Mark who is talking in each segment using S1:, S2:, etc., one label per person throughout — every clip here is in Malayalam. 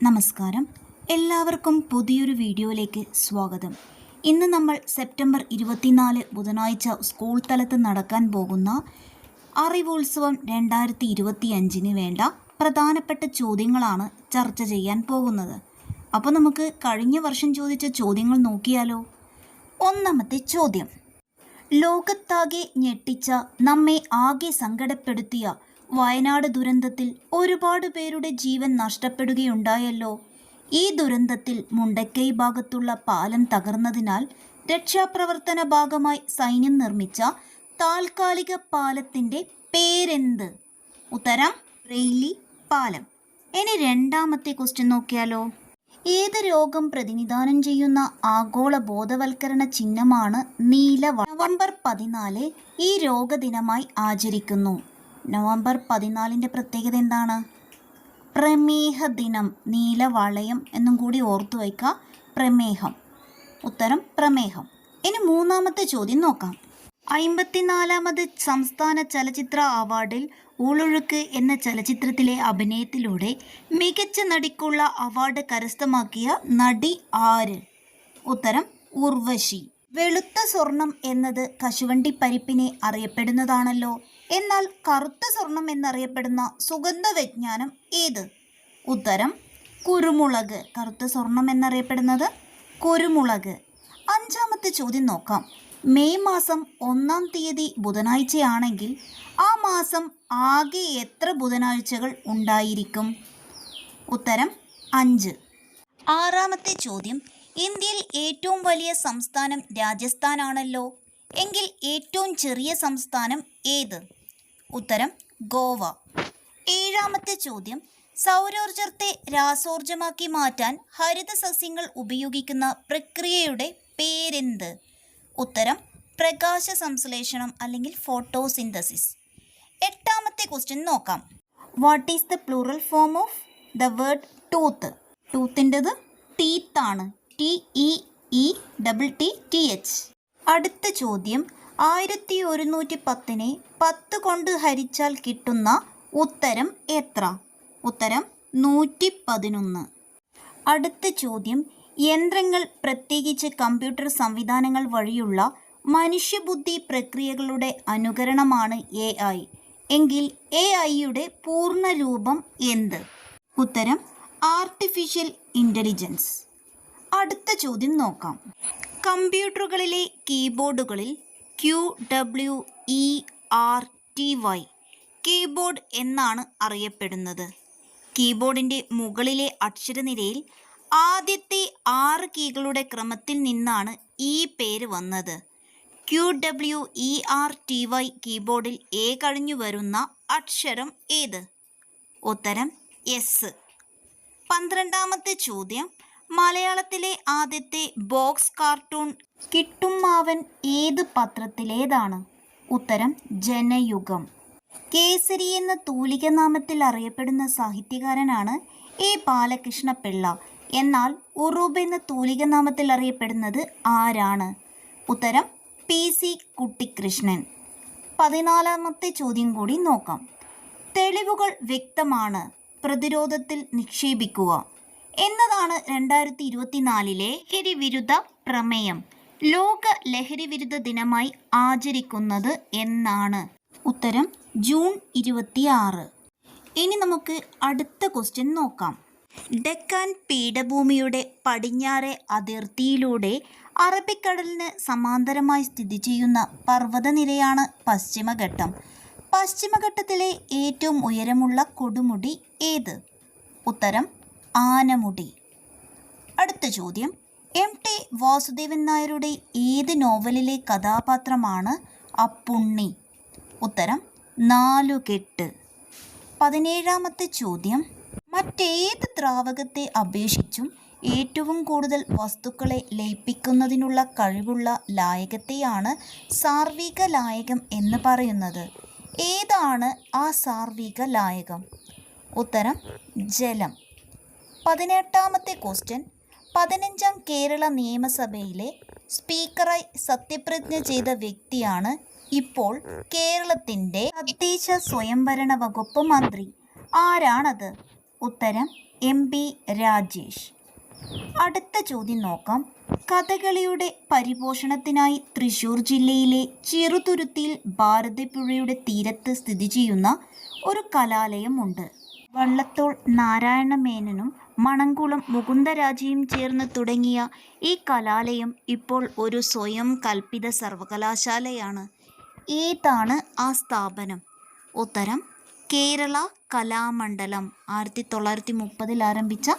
S1: നമസ്കാരം. എല്ലാവർക്കും പുതിയൊരു വീഡിയോയിലേക്ക് സ്വാഗതം. ഇന്ന് നമ്മൾ സെപ്റ്റംബർ ഇരുപത്തിനാല് ബുധനാഴ്ച സ്കൂൾ തലത്ത് നടക്കാൻ പോകുന്ന അറിവോത്സവം രണ്ടായിരത്തി ഇരുപത്തിയഞ്ചിന് വേണ്ട പ്രധാനപ്പെട്ട ചോദ്യങ്ങളാണ് ചർച്ച ചെയ്യാൻ പോകുന്നത്. അപ്പോൾ നമുക്ക് കഴിഞ്ഞ വർഷം ചോദിച്ച ചോദ്യങ്ങൾ നോക്കിയാലോ? ഒന്നാമത്തെ ചോദ്യം. ലോകത്താകെ ഞെട്ടിച്ച നമ്മെ ആകെ സങ്കടപ്പെടുത്തിയ വയനാട് ദുരന്തത്തിൽ ഒരുപാട് പേരുടെ ജീവൻ നഷ്ടപ്പെടുകയുണ്ടായല്ലോ. ഈ ദുരന്തത്തിൽ മുണ്ടക്കൈ ഭാഗത്തുള്ള പാലം തകർന്നതിനാൽ രക്ഷാപ്രവർത്തന ഭാഗമായി സൈന്യം നിർമ്മിച്ച താൽക്കാലിക പാലത്തിന്റെ പേരെന്ത്? ഉത്തരം റെയിലി പാലം. ഇനി രണ്ടാമത്തെ ക്വസ്റ്റ്യൻ നോക്കിയാലോ. ഏത് രോഗം പ്രതിനിധാനം ചെയ്യുന്ന ആഗോള ബോധവൽക്കരണ ചിഹ്നമാണ് നീല നവംബർ പതിനാല് ഈ രോഗദിനമായി ആചരിക്കുന്നു. നവംബർ പതിനാലിന്റെ പ്രത്യേകത എന്താണ്? പ്രമേഹ ദിനം നീല നീലവളയം എന്നും കൂടി ഓർത്തു വയ്ക്കുക പ്രമേഹം. ഉത്തരം പ്രമേഹം. ഇനി മൂന്നാമത്തെ ചോദ്യം നോക്കാം. അമ്പത്തിനാലാമത് സംസ്ഥാന ചലച്ചിത്ര അവാർഡിൽ ഊളൊഴുക്ക് എന്ന ചലച്ചിത്രത്തിലെ അഭിനയത്തിലൂടെ മികച്ച നടിക്കുള്ള അവാർഡ് കരസ്ഥമാക്കിയ നടി ആര്? ഉത്തരം ഉർവശി. വെളുത്ത സ്വർണം എന്നത് കശുവണ്ടി പരിപ്പിനെ അറിയപ്പെടുന്നതാണല്ലോ. എന്നാൽ കറുത്ത സ്വർണം എന്നറിയപ്പെടുന്ന സുഗന്ധ വിജ്ഞാനം ഏത്? ഉത്തരം കുരുമുളക്. കറുത്ത സ്വർണം എന്നറിയപ്പെടുന്നത് കുരുമുളക്. അഞ്ചാമത്തെ ചോദ്യം നോക്കാം. മെയ് മാസം ഒന്നാം തീയതി ബുധനാഴ്ചയാണെങ്കിൽ ആ മാസം ആകെ എത്ര ബുധനാഴ്ചകൾ ഉണ്ടായിരിക്കും? ഉത്തരം അഞ്ച്. ആറാമത്തെ ചോദ്യം ഇന്ത്യയിൽ ഏറ്റവും വലിയ സംസ്ഥാനം രാജസ്ഥാനാണല്ലോ. എങ്കിൽ ഏറ്റവും ചെറിയ സംസ്ഥാനം ഏത്? ഉത്തരം ഗോവ. ഏഴാമത്തെ ചോദ്യം സൗരോർജത്തെ രാസോർജമാക്കി മാറ്റാൻ ഹരിത സസ്യങ്ങൾ ഉപയോഗിക്കുന്ന പ്രക്രിയയുടെ പേരെന്ത്? ഉത്തരം പ്രകാശ സംശ്ലേഷണം അല്ലെങ്കിൽ ഫോട്ടോസിന്തസിസ്. എട്ടാമത്തെ ക്വസ്റ്റ്യൻ നോക്കാം. What is the plural form of the word tooth ടൂത്തിന്റെത് ടീത്താണ് T E E double T T H അടുത്ത ചോദ്യം. ആയിരത്തി ഒരുന്നൂറ്റി പത്തിനെ പത്ത് കൊണ്ട് ഹരിച്ചാൽ കിട്ടുന്ന ഉത്തരം എത്ര? ഉത്തരം നൂറ്റി പതിനൊന്ന് അടുത്ത ചോദ്യം. യന്ത്രങ്ങൾ പ്രത്യേകിച്ച് കമ്പ്യൂട്ടർ സംവിധാനങ്ങൾ വഴിയുള്ള മനുഷ്യബുദ്ധി പ്രക്രിയകളുടെ അനുകരണമാണ് എ ഐ എങ്കിൽ എ ഐയുടെ പൂർണ രൂപം എന്ത്? ഉത്തരം ആർട്ടിഫിഷ്യൽ ഇന്റലിജൻസ് അടുത്ത ചോദ്യം നോക്കാം. കമ്പ്യൂട്ടറുകളിലെ കീബോർഡുകളിൽ Q W E R T Y keyboard എന്നാണ് അറിയപ്പെടുന്നത്. കീബോർഡിന്റെ മുകളിലെ അക്ഷരനിരയിൽ ആദ്യത്തെ ആറ് കീകളുടെ ക്രമത്തിൽ നിന്നാണ് ഈ പേര് വന്നത്. Q W E R T Y കീബോർഡിൽ A കഴിഞ്ഞു വരുന്ന അക്ഷരം ഏത്? ഉത്തരം എസ്. പന്ത്രണ്ടാമത്തെ ചോദ്യം. മലയാളത്തിലെ ആദ്യത്തെ ബോക്സ് കാർട്ടൂൺ കിട്ടും മാവൻ ഏത് പത്രത്തിലേതാണ്? ഉത്തരം ജനയുഗം. കേസരി എന്ന തൂലിക നാമത്തിൽ അറിയപ്പെടുന്ന സാഹിത്യകാരനാണ് എ ബാലകൃഷ്ണ പിള്ള എന്നാൽ ഉറൂബ് എന്ന തൂലിക നാമത്തിൽ അറിയപ്പെടുന്നത് ആരാണ്? ഉത്തരം പി സി കുട്ടിക്കൃഷ്ണൻ പതിനാലാമത്തെ ചോദ്യം കൂടി നോക്കാം. തെളിവുകൾ വ്യക്തമാണ്. പ്രതിരോധത്തിൽ നിക്ഷേപിക്കുക. എന്നതാണ് രണ്ടായിരത്തി ഇരുപത്തിനാലിലെ ലഹരി വിരുദ്ധ പ്രമേയം. ലോക ലഹരി വിരുദ്ധ ദിനമായി ആചരിക്കുന്നത് എന്നാണ്. ഉത്തരം ജൂൺ ഇരുപത്തിയാറ്. ഇനി നമുക്ക് അടുത്ത ക്വസ്റ്റ്യൻ നോക്കാം. ഡെക്കാൻ പീഠഭൂമിയുടെ പടിഞ്ഞാറെ അതിർത്തിയിലൂടെ അറബിക്കടലിന് സമാന്തരമായി സ്ഥിതി ചെയ്യുന്ന പർവതനിരയാണ് പശ്ചിമഘട്ടം. പശ്ചിമഘട്ടത്തിലെ ഏറ്റവും ഉയരമുള്ള കൊടുമുടി ഏത്? ഉത്തരം ആനമുടി. അടുത്ത ചോദ്യം. എം. ടി. വാസുദേവൻ നായരുടെ ഏത് നോവലിലെ കഥാപാത്രമാണ് അപ്പുണ്ണി? ഉത്തരം നാലുകെട്ട് പതിനേഴാമത്തെ ചോദ്യം. മറ്റേത് ദ്രാവകത്തെ അപേക്ഷിച്ചും ഏറ്റവും കൂടുതൽ വസ്തുക്കളെ ലയിപ്പിക്കുന്നതിനുള്ള കഴിവുള്ള ലായകത്തെയാണ് സാർവിക ലായകം എന്ന് പറയുന്നത്. ഏതാണ് ആ സാർവിക ലായകം? ഉത്തരം ജലം. പതിനെട്ടാമത്തെ ക്വസ്റ്റ്യൻ പതിനഞ്ചാം കേരള നിയമസഭയിലെ സ്പീക്കറായി സത്യപ്രതിജ്ഞ ചെയ്ത വ്യക്തിയാണ് ഇപ്പോൾ കേരളത്തിന്റെ തദ്ദേശ സ്വയംഭരണ വകുപ്പ് മന്ത്രി. ആരാണത്? ഉത്തരം എം പി രാജേഷ്. അടുത്ത ചോദ്യം നോക്കാം. കഥകളിയുടെ പരിപോഷണത്തിനായി തൃശൂർ ജില്ലയിലെ ചെറുതുരുത്തിയിൽ ഭാരതപ്പുഴയുടെ തീരത്ത് സ്ഥിതി ചെയ്യുന്ന ഒരു കലാലയമുണ്ട് വള്ളത്തോൾ നാരായണ മേനനും മണങ്കുളം മുകുന്ദരാജയും ചേർന്ന് തുടങ്ങിയ ഈ കലാലയം ഇപ്പോൾ ഒരു സ്വയം കൽപ്പിത സർവകലാശാലയാണ്. ഏതാണ് ആ സ്ഥാപനം? ഉത്തരം കേരള കലാമണ്ഡലം. ആയിരത്തി തൊള്ളായിരത്തി മുപ്പതിൽ ആരംഭിച്ച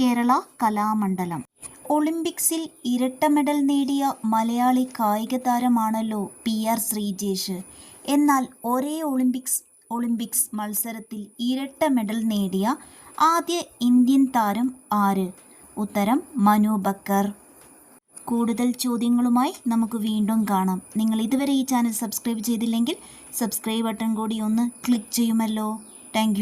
S1: കേരള കലാമണ്ഡലം. ഒളിമ്പിക്സിൽ ഇരട്ട മെഡൽ നേടിയ മലയാളി കായിക താരമാണല്ലോ പി ആർ ശ്രീജേഷ്. എന്നാൽ ഒരേ ഒളിമ്പിക്സ് ഒളിമ്പിക്സ് മത്സരത്തിൽ ഇരട്ട മെഡൽ നേടിയ ആദ്യ ഇന്ത്യൻ താരം ആര്? ഉത്തരം മനു ബക്കർ. കൂടുതൽ ചോദ്യങ്ങളുമായി നമുക്ക് വീണ്ടും കാണാം. നിങ്ങൾ ഇതുവരെ ഈ ചാനൽ സബ്സ്ക്രൈബ് ചെയ്തില്ലെങ്കിൽ സബ്സ്ക്രൈബ് ബട്ടൺ കൂടി ഒന്ന് ക്ലിക്ക് ചെയ്യുമല്ലോ. താങ്ക്